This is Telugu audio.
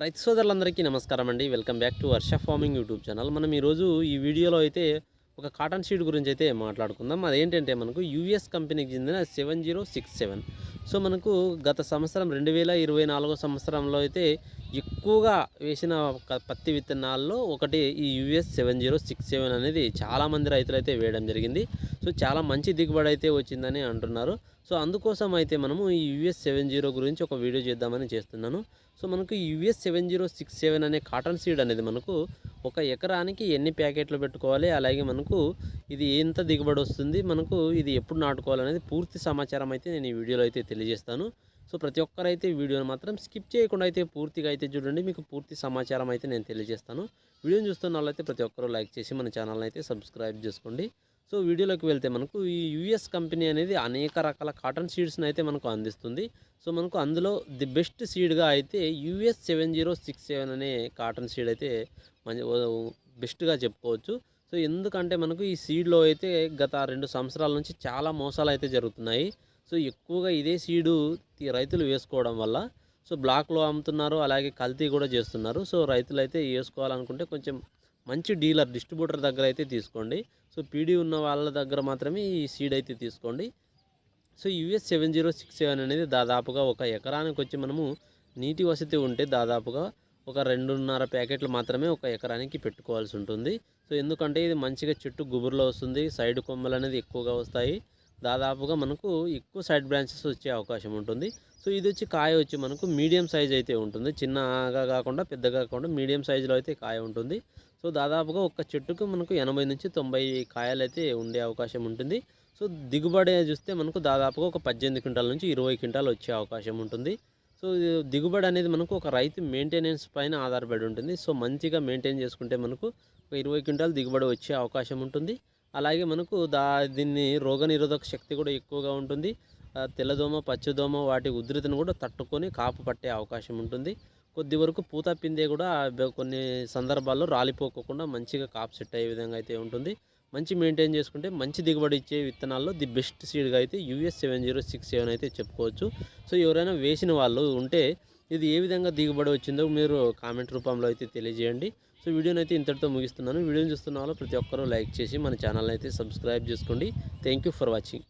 రైతు సోదరులందరికీ నమస్కారం అండి. Welcome back to Varsha farming YouTube channel. మనం ఈరోజు ఈ వీడియోలో అయితే ఒక కాటన్ షీట్ గురించి అయితే మాట్లాడుకుందాం అది ఏంటంటే మనకు యూఎస్ కంపెనీకి చెందిన seven zero six seven so మనకు గత సంవత్సరం రెండు వేల ఇరవై నాలుగో సంవత్సరంలో అయితే ఎక్కువగా వేసిన ఒక పత్తి విత్తనాల్లో ఒకటి ఈ US seven zero six seven అనేది చాలామంది రైతులు అయితే వేయడం జరిగింది. సో చాలా మంచి దిగుబడి అయితే వచ్చిందని అంటున్నారు. సో అందుకోసం అయితే మనము ఈ యూఎస్ సెవెన్ జీరో గురించి ఒక వీడియో చేద్దామని చేస్తున్నాను. సో మనకు US seven zero six seven అనే కాటన్ సీడ్ అనేది మనకు ఒక ఎకరానికి ఎన్ని ప్యాకెట్లు పెట్టుకోవాలి? అలాగే మనకు ఇది ఎంత దిగుబడి వస్తుంది? మనకు ఇది ఎప్పుడు నాటుకోవాలనేది పూర్తి సమాచారం అయితే నేను ఈ వీడియోలో అయితే తెలియజేస్తాను. సో ప్రతి ఒక్కరైతే వీడియోను వీడియోని మాత్రం స్కిప్ చేయకుండా అయితే పూర్తిగా అయితే చూడండి. మీకు పూర్తి సమాచారం అయితే నేను తెలియజేస్తాను. వీడియోని చూస్తున్న వాళ్ళైతే ప్రతి ఒక్కరూ లైక్ చేసి మన ఛానల్ని అయితే సబ్స్క్రైబ్ చేసుకోండి. సో వీడియోలోకి వెళ్తే మనకు ఈ యూఎస్ కంపెనీ అనేది అనేక రకాల కాటన్ సీడ్స్ని అయితే మనకు అందిస్తుంది. సో మనకు అందులో ది బెస్ట్ సీడ్గా అయితే US seven zero six seven అనే కాటన్ సీడ్ అయితే మంచి బెస్ట్గా చెప్పుకోవచ్చు. సో ఎందుకంటే మనకు ఈ సీడ్లో అయితే గత రెండు సంవత్సరాల నుంచి చాలా మోసాలు అయితే జరుగుతున్నాయి. సో ఎక్కువగా ఇదే సీడు రైతులు వేసుకోవడం వల్ల సో బ్లాక్లో అమ్ముతున్నారు అలాగే కల్తీ కూడా చేస్తున్నారు. సో రైతులు అయితే వేసుకోవాలనుకుంటే కొంచెం మంచి డీలర్ డిస్ట్రిబ్యూటర్ దగ్గర అయితే తీసుకోండి. సో పీడీ ఉన్న వాళ్ళ దగ్గర మాత్రమే ఈ సీడ్ అయితే తీసుకోండి. So US seven zero six seven అనేది దాదాపుగా ఒక ఎకరానికి వచ్చి మనము నీటి వసతి ఉంటే దాదాపుగా ఒక రెండున్నర ప్యాకెట్లు మాత్రమే ఒక ఎకరానికి పెట్టుకోవాల్సి ఉంటుంది. సో ఎందుకంటే ఇది మంచిగా చెట్టు గుబురులో వస్తుంది సైడ్ కొమ్మలు అనేది ఎక్కువగా వస్తాయి. దాదాపుగా మనకు ఎక్కువ సైడ్ బ్రాంచెస్ వచ్చే అవకాశం ఉంటుంది. సో ఇది వచ్చి కాయ వచ్చి మనకు మీడియం సైజ్ అయితే ఉంటుంది. చిన్నగా కాకుండా పెద్దగా కాకుండా మీడియం సైజులో అయితే కాయ ఉంటుంది. సో దాదాపుగా ఒక చెట్టుకు మనకు ఎనభై నుంచి తొంభై కాయలు అయితే ఉండే అవకాశం ఉంటుంది. సో దిగుబడి చూస్తే మనకు దాదాపుగా ఒక పద్దెనిమిది క్వింటాల నుంచి ఇరవై క్వింటాలు వచ్చే అవకాశం ఉంటుంది. సో దిగుబడి అనేది మనకు ఒక రైతు మెయింటెనెన్స్ పైన ఆధారపడి ఉంటుంది. సో మంచిగా మెయింటైన్ చేసుకుంటే మనకు ఒక ఇరవై క్వింటాల్ దిగుబడి వచ్చే అవకాశం ఉంటుంది. అలాగే మనకు దా దీన్ని రోగనిరోధక శక్తి కూడా ఎక్కువగా ఉంటుంది. తెల్లదోమ పచ్చదోమ వాటి ఉధృతిని కూడా తట్టుకొని కాపు పట్టే అవకాశం ఉంటుంది. కొద్ది వరకు పూత పిందే కూడా కొన్ని సందర్భాల్లో రాలిపోకుండా మంచిగా కాపు సెట్ అయ్యే విధంగా అయితే ఉంటుంది. మంచి మెయింటైన్ చేసుకుంటే మంచి దిగుబడి ఇచ్చే విత్తనాల్లో ది బెస్ట్ సీడ్గా అయితే US seven zero six seven అయితే చెప్పుకోవచ్చు. సో ఎవరైనా వేసిన వాళ్ళు ఉంటే ఇది ఏ విధంగా దిగుబడి వచ్చిందో మీరు కామెంట్ రూపంలో అయితే తెలియజేయండి. సో వీడియోని అయితే ఇంతటితో ముగిస్తున్నాను. వీడియోని చూస్తున్న వాళ్ళు ప్రతి ఒక్కరూ లైక్ చేసి మన ఛానల్ని అయితే సబ్స్క్రైబ్ చేసుకోండి. Thank you for watching.